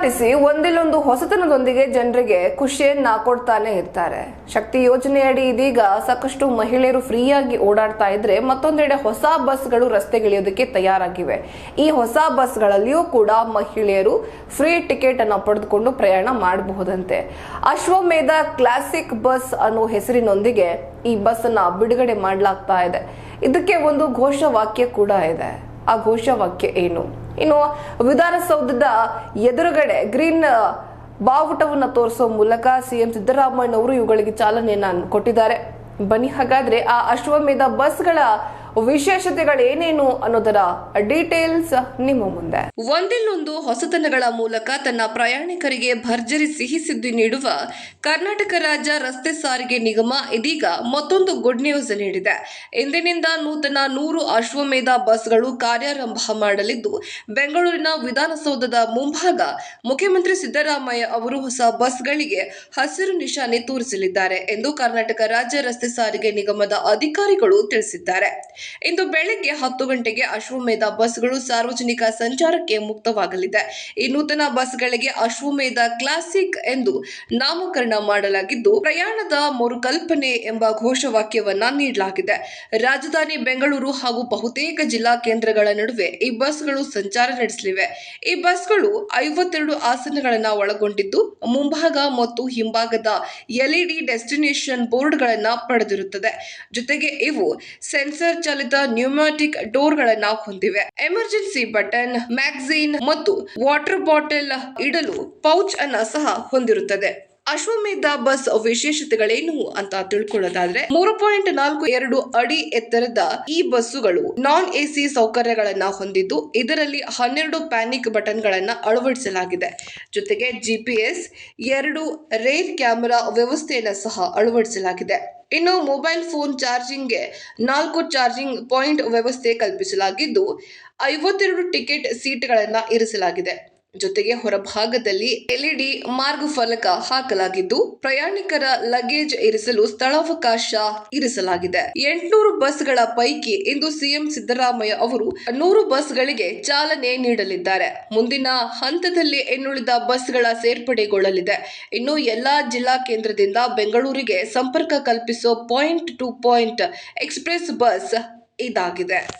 KSRTC ಒಂದಿಲ್ಲೊಂದು ಹೊಸತನದೊಂದಿಗೆ ಜನರಿಗೆ ಖುಷಿಯನ್ನ ಕೊಡ್ತಾನೆ ಇರ್ತಾರೆ. ಶಕ್ತಿ ಯೋಜನೆಯಡಿ ಇದೀಗ ಸಾಕಷ್ಟು ಮಹಿಳೆಯರು ಫ್ರೀಯಾಗಿ ಓಡಾಡ್ತಾ ಇದ್ರೆ ಮತ್ತೊಂದೆಡೆ ಹೊಸ ಬಸ್ಗಳು ರಸ್ತೆಗಿಳಿಯೋದಕ್ಕೆ ತಯಾರಾಗಿವೆ. ಈ ಹೊಸ ಬಸ್ಗಳಲ್ಲಿಯೂ ಕೂಡ ಮಹಿಳೆಯರು ಫ್ರೀ ಟಿಕೆಟ್ ಅನ್ನು ಪಡೆದುಕೊಂಡು ಪ್ರಯಾಣ ಮಾಡಬಹುದಂತೆ. ಅಶ್ವಮೇಧ ಕ್ಲಾಸಿಕ್ ಬಸ್ ಅನ್ನೋ ಹೆಸರಿನೊಂದಿಗೆ ಈ ಬಸ್ ಅನ್ನ ಬಿಡುಗಡೆ ಮಾಡಲಾಗ್ತಾ ಇದೆ. ಇದಕ್ಕೆ ಒಂದು ಘೋಷವಾಕ್ಯ ಕೂಡ ಇದೆ. ಆ ಘೋಷವಾಕ್ಯ ಏನು? ಇನ್ನು ವಿಧಾನಸೌಧದ ಎದುರುಗಡೆ ಗ್ರೀನ್ ಬಾವುಟವನ್ನ ತೋರಿಸೋ ಮೂಲಕ ಸಿಎಂ ಸಿದ್ದರಾಮಯ್ಯ ಅವರು ಇವುಗಳಿಗೆ ಚಾಲನೆಯನ್ನ ಕೊಟ್ಟಿದ್ದಾರೆ. ಬನ್ನಿ, ಹಾಗಾದ್ರೆ ಆ ಅಶ್ವಮೇಧ ಬಸ್ಗಳ ವಿಶೇಷತೆಗಳೇನೇನು ಅನ್ನೋದರ ಡೀಟೇಲ್ಸ್ ನಿಮ್ಮ ಮುಂದೆ. ಒಂದಿಲ್ಲೊಂದು ಹೊಸತನಗಳ ಮೂಲಕ ತನ್ನ ಪ್ರಯಾಣಿಕರಿಗೆ ಭರ್ಜರಿ ಸಿಹಿ ಸುದ್ದಿ ನೀಡುವ ಕರ್ನಾಟಕ ರಾಜ್ಯ ರಸ್ತೆ ಸಾರಿಗೆ ನಿಗಮ ಇದೀಗ ಮತ್ತೊಂದು ಗುಡ್ ನ್ಯೂಸ್ ನೀಡಿದೆ. ಇಂದಿನಿಂದ ನೂತನ ನೂರು ಅಶ್ವಮೇಧ ಬಸ್ಗಳು ಕಾರ್ಯಾರಂಭ ಮಾಡಲಿದ್ದು, ಬೆಂಗಳೂರಿನ ವಿಧಾನಸೌಧದ ಮುಂಭಾಗ ಮುಖ್ಯಮಂತ್ರಿ ಸಿದ್ದರಾಮಯ್ಯ ಅವರು ಹೊಸ ಬಸ್ಗಳಿಗೆ ಹಸಿರು ನಿಶಾನೆ ತೋರಿಸಲಿದ್ದಾರೆ ಎಂದು ಕರ್ನಾಟಕ ರಾಜ್ಯ ರಸ್ತೆ ಸಾರಿಗೆ ನಿಗಮದ ಅಧಿಕಾರಿಗಳು ತಿಳಿಸಿದ್ದಾರೆ. ಇಂದು ಬೆಳಗ್ಗೆ ಹತ್ತು ಗಂಟೆಗೆ ಅಶ್ವಮೇಧ ಬಸ್ಗಳು ಸಾರ್ವಜನಿಕ ಸಂಚಾರಕ್ಕೆ ಮುಕ್ತವಾಗಲಿದೆ. ಈ ನೂತನ ಬಸ್ಗಳಿಗೆ ಅಶ್ವಮೇಧ ಕ್ಲಾಸಿಕ್ ಎಂದು ನಾಮಕರಣ ಮಾಡಲಾಗಿದ್ದು, ಪ್ರಯಾಣದ ಮರುಕಲ್ಪನೆ ಎಂಬ ಘೋಷವಾಕ್ಯವನ್ನ ನೀಡಲಾಗಿದೆ. ರಾಜಧಾನಿ ಬೆಂಗಳೂರು ಹಾಗೂ ಬಹುತೇಕ ಜಿಲ್ಲಾ ಕೇಂದ್ರಗಳ ನಡುವೆ ಈ ಬಸ್ಗಳು ಸಂಚಾರ ನಡೆಸಲಿವೆ. ಈ ಬಸ್ಗಳು ಐವತ್ತೆರಡು ಆಸನಗಳನ್ನ ಒಳಗೊಂಡಿದ್ದು, ಮುಂಭಾಗ ಮತ್ತು ಹಿಂಭಾಗದ ಎಲ್ಇಡಿ ಡೆಸ್ಟಿನೇಷನ್ ಬೋರ್ಡ್ಗಳನ್ನು ಪಡೆದಿರುತ್ತದೆ. ಜೊತೆಗೆ ಇವು ಸೆನ್ಸರ್ ಚಾಲಿತ ನ್ಯೂಮ್ಯಾಟಿಕ್ ಡೋರ್ಗಳನ್ನ ಹೊಂದಿವೆ. ಎಮರ್ಜೆನ್ಸಿ ಬಟನ್ ಮ್ಯಾಗಝೀನ್ ಮತ್ತು ವಾಟರ್ ಬಾಟಲ್ ಇಡಲು ಪೌಚ್ ಅನ್ನ ಸಹ ಹೊಂದಿರುತ್ತದೆ. ಅಶ್ವಮೇಧ ಬಸ್ ವಿಶೇಷತೆಗಳೇನು ಅಂತ ತಿಳ್ಕೊಳ್ಳೋದಾದ್ರೆ ಮೂರು ಪಾಯಿಂಟ್ ನಾಲ್ಕು ಎರಡು ಅಡಿ ಎತ್ತರದ ಈ ಬಸ್ಸುಗಳು ನಾನ್ ಎಸಿ ಸೌಕರ್ಯಗಳನ್ನ ಹೊಂದಿದ್ದು, ಇದರಲ್ಲಿ ಹನ್ನೆರಡು ಪ್ಯಾನಿಕ್ ಬಟನ್ಗಳನ್ನು ಅಳವಡಿಸಲಾಗಿದೆ. ಜೊತೆಗೆ ಜಿಪಿಎಸ್ ಎರಡು ರೇಲ್ ಕ್ಯಾಮೆರಾ ವ್ಯವಸ್ಥೆಯನ್ನ ಸಹ ಅಳವಡಿಸಲಾಗಿದೆ. ಇನ್ನು ಮೊಬೈಲ್ ಫೋನ್ ಚಾರ್ಜಿಂಗ್ಗೆ ನಾಲ್ಕು ಚಾರ್ಜಿಂಗ್ ಪಾಯಿಂಟ್ ವ್ಯವಸ್ಥೆ ಕಲ್ಪಿಸಲಾಗಿದ್ದು, ಐವತ್ತೆರಡು ಟಿಕೆಟ್ ಸೀಟ್ಗಳನ್ನು ಇರಿಸಲಾಗಿದೆ. ಜೊತೆಗೆ ಹೊರಭಾಗದಲ್ಲಿ ಎಲ್ಇಡಿ ಮಾರ್ಗ ಫಲಕ ಹಾಕಲಾಗಿದ್ದು, ಪ್ರಯಾಣಿಕರ ಲಗೇಜ್ ಇರಿಸಲು ಸ್ಥಳಾವಕಾಶ ಇರಿಸಲಾಗಿದೆ. ಎಂಟುನೂರು ಬಸ್ಗಳ ಪೈಕಿ ಇಂದು ಸಿಎಂ ಸಿದ್ದರಾಮಯ್ಯ ಅವರು ನೂರು ಬಸ್ಗಳಿಗೆ ಚಾಲನೆ ನೀಡಲಿದ್ದಾರೆ. ಮುಂದಿನ ಹಂತದಲ್ಲಿ ಇನ್ನುಳಿದ ಬಸ್ಗಳ ಸೇರ್ಪಡೆಗೊಳ್ಳಲಿದೆ. ಇನ್ನು ಎಲ್ಲಾ ಜಿಲ್ಲಾ ಕೇಂದ್ರದಿಂದ ಬೆಂಗಳೂರಿಗೆ ಸಂಪರ್ಕ ಕಲ್ಪಿಸೋ point to point express bus ಇದಾಗಿದೆ.